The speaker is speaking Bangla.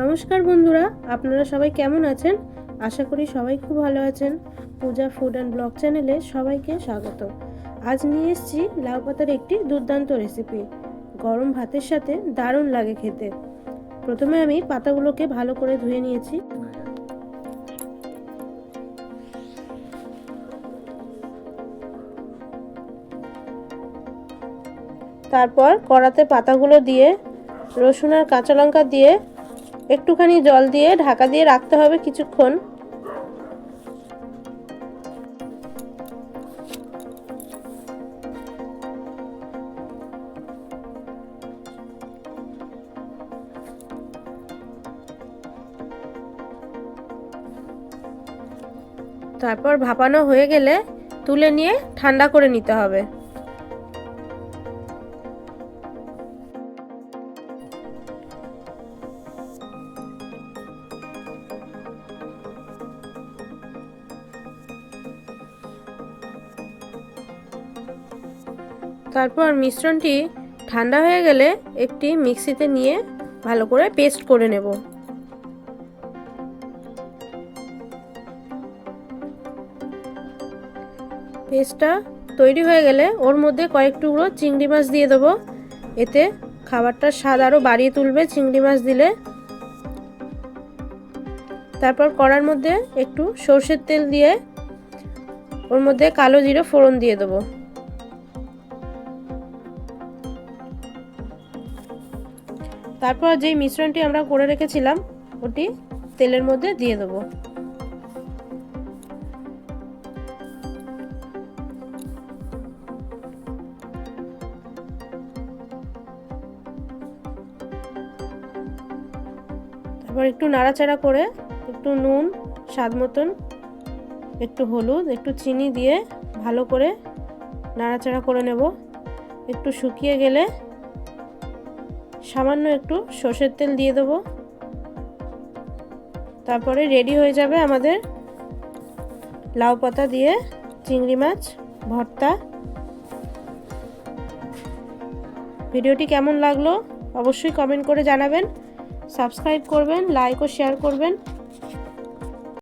নমস্কার বন্ধুরা, আপনারা সবাই কেমন আছেন? আশা করি সবাই খুব ভালো আছেন। পূজা ফুড অ্যান্ড ব্লগ চ্যানেলে সবাইকে স্বাগত। আজ নিয়ে এসেছি লাউ পাতার একটি দুর্দান্ত রেসিপি। গরম ভাতের সাথে দারুণ লাগে খেতে। প্রথমে আমি পাতাগুলোকে ভালো করে ধুয়ে নিয়েছি। তারপর কড়াতে পাতাগুলো দিয়ে রসুন আর কাঁচা লঙ্কা দিয়ে একটুখানি জল দিয়ে, ঢাকা দিয়ে রাখতে হবে কিছুক্ষণ। তারপর ভাপানো হয়ে গেলে তুলে নিয়ে ঠান্ডা করে নিতে হবে। তারপর মিশ্রণটি ঠান্ডা হয়ে গেলে একটি মিক্সিতে নিয়ে ভালো করে পেস্ট করে নেব। পেস্টটা তৈরি হয়ে গেলে ওর মধ্যে কয়েক টুকরো চিংড়ি মাছ দিয়ে দেবো। এতে খাবারটার স্বাদ আরও বাড়িয়ে তুলবে চিংড়ি মাছ দিলে। তারপর কড়ার মধ্যে একটু সর্ষের তেল দিয়ে ওর মধ্যে কালো জিরে ফোড়ন দিয়ে দেবো। তারপর যেই মিশ্রণটি আমরা করে রেখেছিলাম, ওটি তেলের মধ্যে দিয়ে দেবো। তারপর একটু নাড়াচাড়া করে একটু নুন, স্বাদ মতন, একটু হলুদ, একটু চিনি দিয়ে ভালো করে নাড়াচাড়া করে নেব। একটু শুকিয়ে গেলে সামান্য একটু সর্ষের তেল দিয়ে দেবো। তারপরে রেডি হয়ে যাবে আমাদের লাউ পাতা দিয়ে চিংড়ি মাছ, ভর্তা। ভিডিওটি কেমন লাগল অবশ্যই কমেন্ট করে জানাবেন। সাবস্ক্রাইব করবেন লাইক ও শেয়ার করবেন।